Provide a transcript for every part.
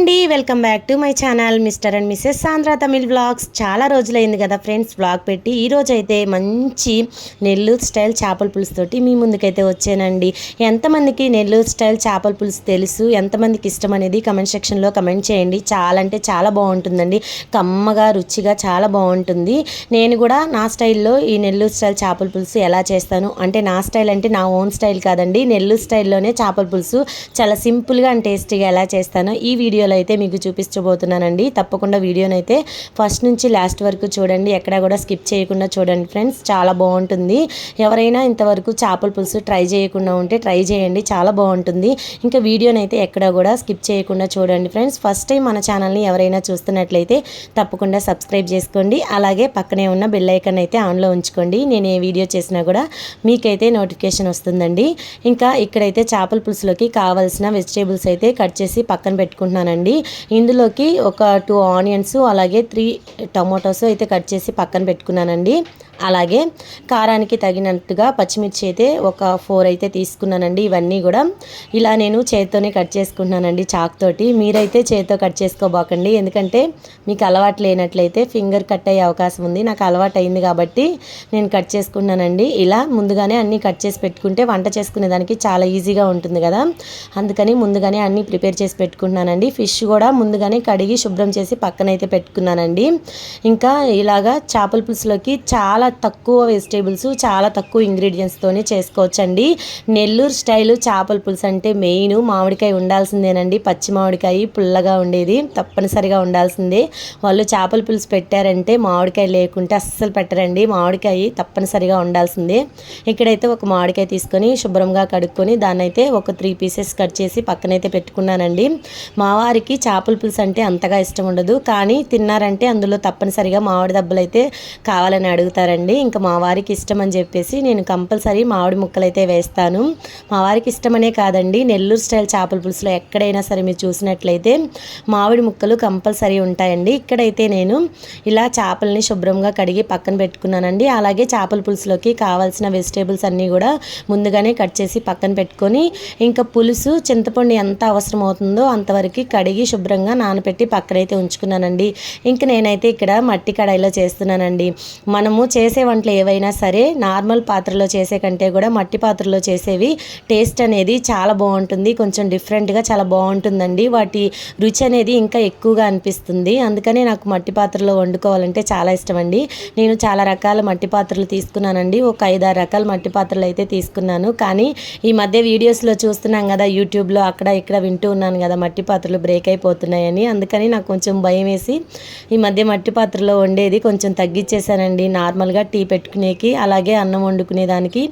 అండి welcome back to my channel mister and missus Sandra Tamil vlogs. చాలా రోజులైంది కదా ఫ్రెండ్స్ వ్లాగ్ పెట్టి. ఈరోజు అయితే మంచి నెల్లూరు స్టైల్ చేపల పులుసుతోటి మీ ముందుకైతే వచ్చానండి. ఎంతమందికి నెల్లూరు స్టైల్ చేపల పులుసు తెలుసు? ఎంతమందికి ఇష్టం అనేది కమెంట్ సెక్షన్లో కమెంట్ చేయండి. చాలా అంటే చాలా బాగుంటుందండి. కమ్మగా రుచిగా చాలా బాగుంటుంది. నేను కూడా నా స్టైల్లో ఈ నెల్లూరు స్టైల్ చేపల పులుసు ఎలా చేస్తాను? అంటే నా స్టైల్ అంటే నా ఓన్ స్టైల్ కాదండి. నెల్లూరు స్టైల్లోనే చేపల పులుసు చాలా సింపుల్గా అండ్ టేస్టీగా ఎలా చేస్తానో ఈ వీడియోలో అయితే మీకు చూపించబోతున్నానండి తప్పకుండా వీడియోనైతే అయితే ఫస్ట్ నుంచి లాస్ట్ వరకు చూడండి. ఎక్కడ కూడా స్కిప్ చేయకుండా చూడండి ఫ్రెండ్స్. చాలా బాగుంటుంది. ఎవరైనా ఇంతవరకు చేపల పులుసు ట్రై చేయకుండా ఉంటే ట్రై చేయండి. చాలా బాగుంటుంది. ఇంకా వీడియోని అయితే ఎక్కడ కూడా స్కిప్ చేయకుండా చూడండి ఫ్రెండ్స్. ఫస్ట్ టైం మన ఛానల్ని ఎవరైనా చూస్తున్నట్లయితే తప్పకుండా సబ్స్క్రైబ్ చేసుకోండి. అలాగే పక్కనే ఉన్న బెల్ ఐకన్ అయితే ఆన్లో ఉంచుకోండి. నేను ఏ వీడియో చేసినా కూడా మీకైతే నోటిఫికేషన్ వస్తుందండి. ఇంకా ఇక్కడైతే చేపల పులుసులోకి కావాల్సిన వెజిటేబుల్స్ అయితే కట్ చేసి పక్కన పెట్టుకుంటున్నానండి. ఇందులోకి ఒక టూ ఆనియన్స్ అలాగే త్రీ టమాటోస్ అయితే కట్ చేసి పక్కన పెట్టుకున్నానండి. అలాగే కారానికి తగినట్టుగా పచ్చిమిర్చి అయితే ఒక ఫోర్ అయితే తీసుకున్నానండి ఇవన్నీ కూడా. ఇలా నేను చేత్తోనే కట్ చేసుకుంటున్నానండి చాక్ తోటి. మీరైతే చేత్తో కట్ చేసుకోబాకండి ఎందుకంటే మీకు అలవాటు లేనట్లయితే ఫింగర్ కట్ అయ్యే అవకాశం ఉంది. నాకు అలవాటు అయింది కాబట్టి నేను కట్ చేసుకున్నానండి ఇలా ముందుగానే అన్నీ కట్ చేసి పెట్టుకుంటే వంట చేసుకునే దానికి చాలా ఈజీగా ఉంటుంది కదా. అందుకని ముందుగానే అన్నీ ప్రిపేర్ చేసి పెట్టుకుంటున్నానండి. ఫిష్ కూడా ముందుగానే కడిగి శుభ్రం చేసి పక్కనైతే పెట్టుకున్నానండి. ఇంకా ఇలాగా చేపల పులుసులోకి చాలా తక్కువ వెజిటేబుల్స్ చాలా తక్కువ ఇంగ్రీడియంట్స్తోనే చేసుకోవచ్చండి. నెల్లూరు స్టైల్ చేపల పులుసు అంటే మెయిన్. మామిడికాయ ఉండాల్సిందేనండి. పచ్చి మామిడికాయ పుల్లగా ఉండేది. తప్పనిసరిగా ఉండాల్సిందే. వాళ్ళు చేపల పులుసు పెట్టారంటే మామిడికాయ లేకుంటే అస్సలు పెట్టరండి. మామిడికాయ తప్పనిసరిగా ఉండాల్సిందే. ఇక్కడైతే ఒక మామిడికాయ తీసుకొని శుభ్రంగా కడుక్కొని దాన్ని అయితే ఒక త్రీ పీసెస్ కట్ చేసి పక్కనైతే పెట్టుకున్నానండి. మా వారికి చేపల పులుసు అంటే అంతగా ఇష్టం ఉండదు. కానీ తిన్నారంటే అందులో తప్పనిసరిగా మామిడి దెబ్బలు అయితే కావాలని అడుగుతారండి. ఇంకా మా వారికి ఇష్టం అని చెప్పేసి నేను కంపల్సరీ మామిడి ముక్కలు అయితే వేస్తాను. మా వారికి ఇష్టమనే కాదండి. నెల్లూరు స్టైల్ చేపల పులుసులో ఎక్కడైనా సరే మీరు చూసినట్లయితే మామిడి ముక్కలు కంపల్సరీ ఉంటాయండి. ఇక్కడైతే నేను ఇలా చేపల్ని శుభ్రంగా కడిగి పక్కన పెట్టుకున్నానండి. అలాగే చేపల పులుసులోకి కావాల్సిన వెజిటేబుల్స్ అన్నీ కూడా ముందుగానే కట్ చేసి పక్కన పెట్టుకొని ఇంకా పులుసు చింతపండు ఎంత అవసరం అవుతుందో అంతవరకు కడిగి శుభ్రంగా నానబెట్టి పక్కనైతే ఉంచుకున్నానండి. ఇంక నేనైతే ఇక్కడ మట్టి కడాయిలో చేస్తున్నానండి. మనము చేసే వంటలు ఏవైనా సరే నార్మల్ పాత్రలో చేసే కంటే కూడా మట్టి పాత్రలో చేసేవి టేస్ట్ అనేది చాలా బాగుంటుంది. కొంచెం డిఫరెంట్గా చాలా బాగుంటుందండి. వాటి రుచి అనేది ఇంకా ఎక్కువగా అనిపిస్తుంది. అందుకనే నాకు మట్టి పాత్రలో వండుకోవాలంటే చాలా ఇష్టం అండి నేను చాలా రకాల మట్టి పాత్రలు తీసుకున్నానండి. ఒక ఐదారు రకాల మట్టి పాత్రలు అయితే తీసుకున్నాను. కానీ ఈ మధ్య వీడియోస్లో చూస్తున్నాం కదా యూట్యూబ్లో అక్కడ ఇక్కడ వింటూ ఉన్నాను కదా మట్టి పాత్రలు బ్రేక్ అయిపోతున్నాయని. అందుకని నాకు కొంచెం భయం వేసి ఈ మధ్య మట్టి పాత్రలో వండేది కొంచెం తగ్గించేశానండి మామూలుగా టీ పెట్టుకునేకి అలాగే అన్నం వండుకునేదానికి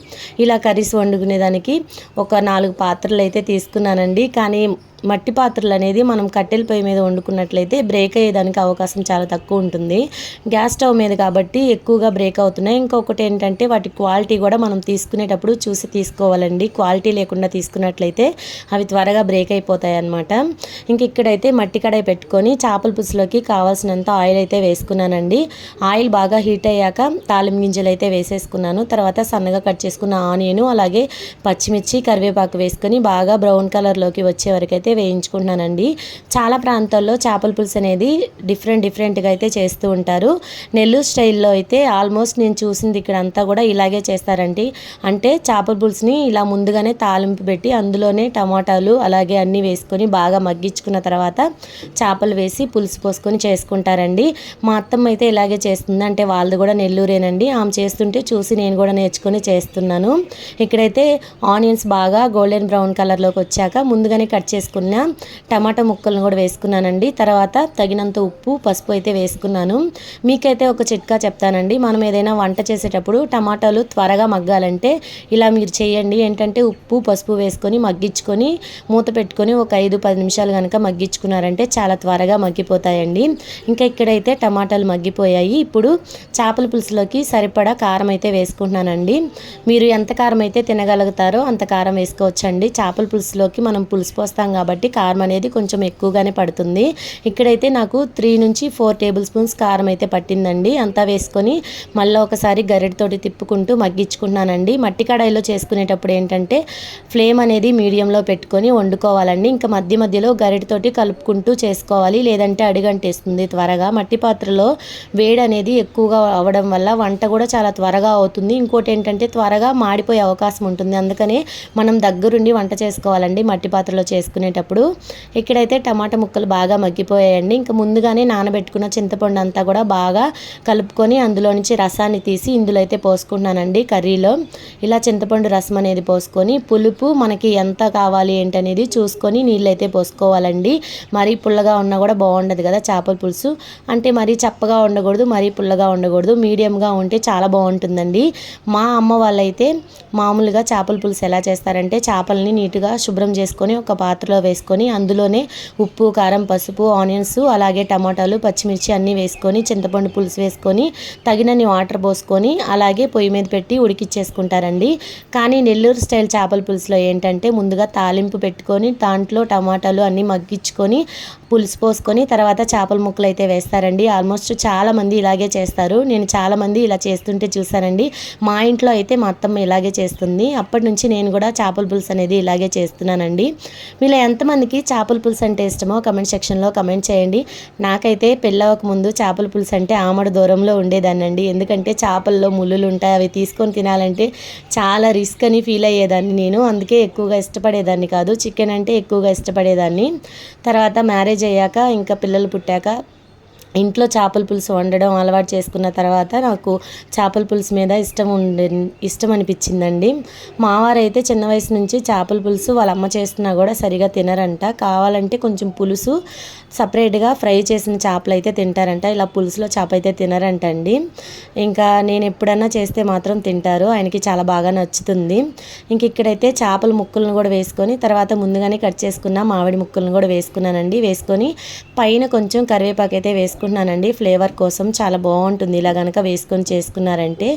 ఇలా కర్రీస్ వండుకునేదానికి ఒక నాలుగు పాత్రలు అయితే తీసుకున్నానండి. కానీ మట్టి పాత్రలు అనేది మనం కట్టెల పొయ్యి మీద వండుకున్నట్లయితే బ్రేక్ అయ్యేదానికి అవకాశం చాలా తక్కువ ఉంటుంది. గ్యాస్ స్టవ్ మీద కాబట్టి ఎక్కువగా బ్రేక్ అవుతున్నాయి. ఇంకొకటి ఏంటంటే వాటి క్వాలిటీ కూడా మనం తీసుకునేటప్పుడు చూసి తీసుకోవాలండి. క్వాలిటీ లేకుండా తీసుకున్నట్లయితే అవి త్వరగా బ్రేక్ అయిపోతాయి అన్నమాట. ఇంక ఇక్కడైతే మట్టి కడాయి పెట్టుకొని చేపల పులుసులోకి కావాల్సినంత ఆయిల్ అయితే వేసుకున్నానండి. ఆయిల్ బాగా హీట్ అయ్యాక తాలిం గింజలు అయితే వేసేసుకున్నాను. తర్వాత సన్నగా కట్ చేసుకున్న ఆనియన్ అలాగే పచ్చిమిర్చి కరివేపాకు వేసుకొని బాగా బ్రౌన్ కలర్లోకి వచ్చే వరకు అయితే వేయించుకుంటున్నానండి. చాలా ప్రాంతాల్లో చేపల పులుసు అనేది డిఫరెంట్ డిఫరెంట్గా అయితే చేస్తూ ఉంటారు. నెల్లూరు స్టైల్లో అయితే ఆల్మోస్ట్ నేను చూసింది ఇక్కడ అంతా కూడా ఇలాగే చేస్తారండి. అంటే చేపల పులుసుని ఇలా ముందుగానే తాలింపు పెట్టి అందులోనే టమాటాలు అలాగే అన్నీ వేసుకొని బాగా మగ్గించుకున్న తర్వాత చేపలు వేసి పులుసు పోసుకొని చేసుకుంటారండి. మా అత్తమ్మ అయితే ఇలాగే చేస్తుంది. అంటే వాళ్ళది కూడా నెల్లూరేనండి. ఆమె చేస్తుంటే చూసి నేను కూడా నేర్చుకొని చేస్తున్నాను. ఇక్కడైతే ఆనియన్స్ బాగా గోల్డెన్ బ్రౌన్ కలర్లోకి వచ్చాక ముందుగానే కట్ చేసుకుని చేసుకున్న టమాటా ముక్కలను కూడా వేసుకున్నానండి. తర్వాత తగినంత ఉప్పు పసుపు అయితే వేసుకున్నాను. మీకైతే ఒక చిట్కా చెప్తానండి. మనం ఏదైనా వంట చేసేటప్పుడు టమాటాలు త్వరగా మగ్గాలంటే ఇలా మీరు చేయండి. ఏంటంటే ఉప్పు పసుపు వేసుకొని మగ్గించుకొని మూత పెట్టుకొని ఒక ఐదు పది నిమిషాలు కనుక మగ్గించుకున్నారంటే చాలా త్వరగా మగ్గిపోతాయండి. ఇంకా ఇక్కడైతే టమాటాలు మగ్గిపోయాయి. ఇప్పుడు చేపల పులుసులోకి సరిపడా కారం అయితే వేసుకుంటున్నానండి. మీరు ఎంత కారం అయితే తినగలుగుతారో అంత కారం వేసుకోవచ్చండి. చేపల పులుసులోకి మనం పులుసు పోస్తాం కాబట్టి కాబట్టి కారం అనేది కొంచెం ఎక్కువగానే పడుతుంది. ఇక్కడైతే నాకు త్రీ నుంచి ఫోర్ టేబుల్ స్పూన్స్ కారం అయితే పట్టిందండి. అంతా వేసుకొని మళ్ళీ ఒకసారి గరిటతోటి తిప్పుకుంటూ మగ్గించుకుంటున్నానండి. మట్టి కడాయిలో చేసుకునేటప్పుడు ఏంటంటే ఫ్లేమ్ అనేది మీడియంలో పెట్టుకొని వండుకోవాలండి. ఇంకా మధ్య మధ్యలో గరిటతోటి కలుపుకుంటూ చేసుకోవాలి. లేదంటే అడిగంటేస్తుంది త్వరగా. మట్టి పాత్రలో వేడి అనేది ఎక్కువగా అవ్వడం వల్ల వంట కూడా చాలా త్వరగా అవుతుంది. ఇంకోటి ఏంటంటే త్వరగా మాడిపోయే అవకాశం ఉంటుంది. అందుకనే మనం దగ్గరుండి వంట చేసుకోవాలండి. మట్టి పాత్రలో చేసుకునేటప్పుడు. ఇక్కడైతే టమాటా ముక్కలు బాగా మగ్గిపోయాయండి. ఇంకా ముందుగానే నానబెట్టుకున్న చింతపండు అంతా కూడా బాగా కలుపుకొని అందులో నుంచి రసాన్ని తీసి ఇందులో అయితే పోసుకుంటున్నానండి కర్రీలో. ఇలా చింతపండు రసం అనేది పోసుకొని పులుపు మనకి ఎంత కావాలి ఏంటనేది చూసుకొని నీళ్ళు అయితే పోసుకోవాలండి. మరీ పుల్లగా ఉన్నా కూడా బాగుండదు కదా చేపల పులుసు. అంటే మరీ చప్పగా ఉండకూడదు మరీ పుల్లగా ఉండకూడదు. మీడియంగా ఉంటే చాలా బాగుంటుందండి. మా అమ్మ వాళ్ళైతే మామూలుగా చేపల పులుసు ఎలా చేస్తారంటే చేపల్ని నీట్గా శుభ్రం చేసుకొని ఒక పాత్రలో వేసుకొని అందులోనే ఉప్పు కారం పసుపు ఆనియన్స్ అలాగే టమాటాలు పచ్చిమిర్చి అన్నీ వేసుకొని చింతపండు పులుసు వేసుకొని తగినన్ని వాటర్ పోసుకొని అలాగే పొయ్యి మీద పెట్టి ఉడికిచ్చేసుకుంటారండి. కానీ నెల్లూరు స్టైల్ చేపల పులుసులో ఏంటంటే ముందుగా తాలింపు పెట్టుకొని దాంట్లో టమాటాలు అన్నీ మగ్గించుకొని పులుసు పోసుకొని తర్వాత చేపల ముక్కలు అయితే వేస్తారండి. ఆల్మోస్ట్ చాలామంది ఇలాగే చేస్తారు. నేను చాలామంది ఇలా చేస్తుంటే చూసానండి మా ఇంట్లో అయితే మా అత్తమ్మ ఇలాగే చేస్తుంది. అప్పటి నుంచి నేను కూడా చేపల పులుసు అనేది ఇలాగే చేస్తున్నానండి. మీలో ఎంతమందికి చేపల పులుసు అంటే ఇష్టమో కమెంట్ సెక్షన్లో కమెంట్ చేయండి. నాకైతే పెళ్ళవక ముందు చేపల పులుసు అంటే ఆమడ దూరంలో ఉండేదాన్నండి. ఎందుకంటే చేపల్లో ముళ్ళులు ఉంటాయి అవి తీసుకొని తినాలంటే చాలా రిస్క్ అని ఫీల్ అయ్యేదాన్ని నేను. అందుకే ఎక్కువగా ఇష్టపడేదాన్ని కాదు. చికెన్ అంటే ఎక్కువగా ఇష్టపడేదాన్ని. తర్వాత మ్యారేజ్ అయ్యాక ఇంకా పిల్లలు పుట్టాక ఇంట్లో చేపల పులుసు వండడం అలవాటు చేసుకున్న తర్వాత నాకు చేపల పులుసు మీద ఇష్టం ఉండి ఇష్టం అనిపించిందండి. మావారైతే చిన్న వయసు నుంచి చేపల పులుసు వాళ్ళ అమ్మ చేస్తున్నా కూడా సరిగా తినరంట. కావాలంటే కొంచెం పులుసు సపరేట్గా ఫ్రై చేసిన చేపలు అయితే తింటారంట. ఇలా పులుసులో చేప అయితే తినరంట అండి ఇంకా నేను ఎప్పుడన్నా చేస్తే మాత్రం తింటారు. ఆయనకి చాలా బాగా నచ్చుతుంది. ఇంక ఇక్కడైతే చేపల ముక్కలను కూడా వేసుకొని తర్వాత ముందుగానే కట్ చేసుకున్న మామిడి ముక్కలను కూడా వేసుకున్నానండి. వేసుకొని పైన కొంచెం కరివేపాకు అయితే వేసుకుంటున్నానండి. ఫ్లేవర్ కోసం చాలా బాగుంటుంది. ఇలా కనుక వేసుకొని చేసుకున్నారంటే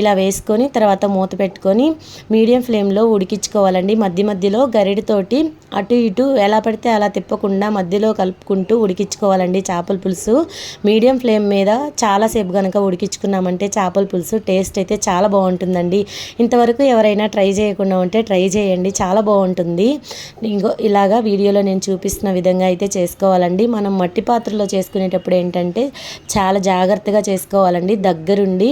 ఇలా వేసుకొని తర్వాత మూత పెట్టుకొని మీడియం ఫ్లేమ్లో ఉడికించుకోవాలండి. మధ్య మధ్యలో గరిడితోటి అటు ఇటు ఎలా పడితే అలా తిప్పకుండా మధ్యలో కలుపుకుంటూ ఉడికించుకోవాలండి చేపల పులుసు. మీడియం ఫ్లేమ్ మీద చాలాసేపు కనుక ఉడికించుకున్నామంటే చేపల పులుసు టేస్ట్ అయితే చాలా బాగుంటుందండి. ఇంతవరకు ఎవరైనా ట్రై చేయకుండా ఉంటే ట్రై చేయండి. చాలా బాగుంటుంది. ఇంకో ఇలాగా వీడియోలో నేను చూపిస్తున్న విధంగా అయితే చేసుకోవాలండి. మనం మట్టి పాత్రలో చేసుకునేటప్పుడు ఏంటంటే చాలా జాగ్రత్తగా చేసుకోవాలండి. దగ్గరుండి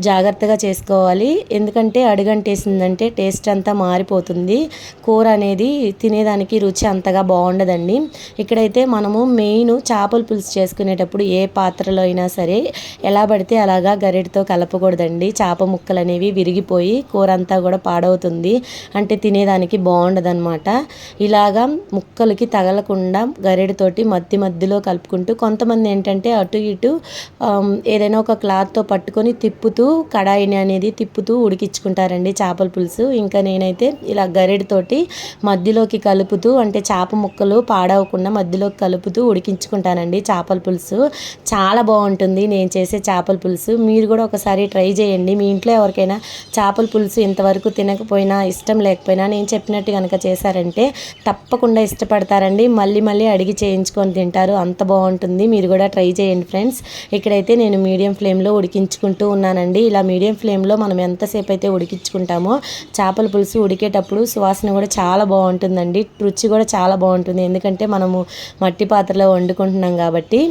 జాగ్రత్తగా చేసుకోవాలి. ఎందుకంటే అడుగంటేసిందంటే టేస్ట్ అంతా మారిపోతుంది. కూర అనేది తినేదానికి రుచి అంతగా బాగుండదండి. ఇక్కడైతే మనము మెయిన్ చేపల పులుసు చేసుకునేటప్పుడు ఏ పాత్రలో అయినా సరే ఎలా పడితే అలాగా గరిటతో కలపకూడదండి. చేప ముక్కలు అనేవి విరిగిపోయి కూర అంతా కూడా పాడవుతుంది. అంటే తినేదానికి బాగుండదన్నమాట. ఇలాగా ముక్కలకి తగలకుండా గరిటతోటి మధ్య మధ్యలో కలుపుకుంటూ కొంతమంది ఏంటంటే అటు ఇటు ఏదైనా ఒక క్లాత్తో పట్టుకొని తిప్పుతూ కడాయిని అనేది తిప్పుతూ ఉడికించుకుంటారండి చేపల పులుసు. ఇంకా నేనైతే ఇలా గరిడితోటి మధ్యలోకి కలుపుతూ అంటే చేప ముక్కలు పాడవకుండా మధ్యలోకి కలుపుతూ ఉడికించుకుంటానండి చేపల పులుసు. చాలా బాగుంటుంది నేను చేసే చేపల పులుసు. మీరు కూడా ఒకసారి ట్రై చేయండి. మీ ఇంట్లో ఎవరికైనా చేపల పులుసు ఇంతవరకు తినకపోయినా ఇష్టం లేకపోయినా నేను చెప్పినట్టు కనుక చేశారంటే తప్పకుండా ఇష్టపడతారండి. మళ్ళీ మళ్ళీ అడిగి చేయించుకొని తింటారు. అంత బాగుంటుంది. మీరు కూడా ట్రై చేయండి ఫ్రెండ్స్. ఇక్కడైతే నేను మీడియం ఫ్లేమ్లో ఉడికించుకుంటూ ఉన్నానండి. ఇలా మీడియం ఫ్లేమ్లో మనం ఎంతసేపు అయితే ఉడికించుకుంటామో చేపల పులుసు ఉడికేటప్పుడు సువాసన కూడా చాలా బాగుంటుందండి. రుచి కూడా చాలా బాగుంటుంది. ఎందుకంటే మనము మట్టి పాత్రలో వండుకుంటున్నాం కాబట్టి.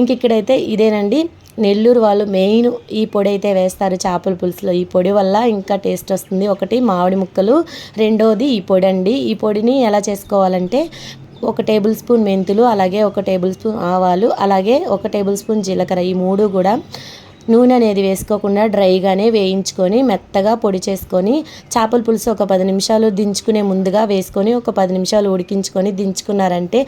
ఇంక ఇక్కడైతే ఇదేనండి. నెల్లూరు వాళ్ళు మెయిన్ ఈ పొడి అయితే వేస్తారు చేపల పులుసులో. ఈ పొడి వల్ల ఇంకా టేస్ట్ వస్తుంది. ఒకటి మామిడి ముక్కలు రెండోది ఈ పొడి అండి. ఈ పొడిని ఎలా చేసుకోవాలంటే ఒక టేబుల్ స్పూన్ మెంతులు అలాగే ఒక టేబుల్ స్పూన్ ఆవాలు అలాగే ఒక టేబుల్ స్పూన్ జీలకర్ర. ఈ మూడు కూడా నూనె అనేది వేసుకోకుండా డ్రైగానే వేయించుకొని మెత్తగా పొడి చేసుకొని చేపల పులుసు ఒక పది నిమిషాలు దించుకునే ముందుగా వేసుకొని ఒక పది నిమిషాలు ఉడికించుకొని దించుకున్నారంటే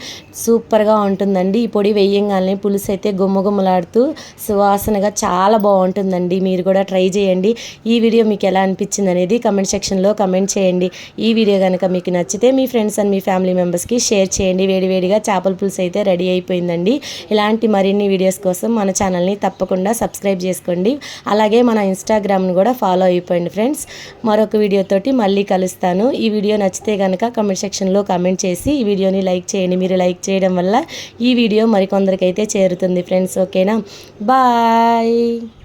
సూపర్గా ఉంటుందండి. ఈ పొడి వేయంగానే పులుసు అయితే గుమ్మగుమ్మలాడుతూ సువాసనగా చాలా బాగుంటుందండి. మీరు కూడా ట్రై చేయండి. ఈ వీడియో మీకు ఎలా అనిపించింది అనేది కమెంట్ సెక్షన్లో కమెంట్ చేయండి. ఈ వీడియో కనుక మీకు నచ్చితే మీ ఫ్రెండ్స్ అండ్ మీ ఫ్యామిలీ మెంబర్స్కి షేర్ చేయండి. వేడివేడిగా చేపల పులుసు అయితే రెడీ అయిపోయిందండి. ఇలాంటి మరిన్ని వీడియోస్ కోసం మన ఛానల్ని తప్పకుండా సబ్స్క్రైబ్ చేసుకోండి. అలాగే మన ఇన్స్టాగ్రామ్ని కూడా ఫాలో అయిపోయింది ఫ్రెండ్స్ మరొక వీడియోతోటి మళ్ళీ కలుస్తాను. ఈ వీడియో నచ్చితే కనుక కమెంట్ సెక్షన్లో కమెంట్ చేసి ఈ వీడియోని లైక్ చేయండి. మీరు లైక్ చేయడం వల్ల ఈ వీడియో మరికొందరికైతే చేరుతుంది ఫ్రెండ్స్ ఓకేనా బాయ్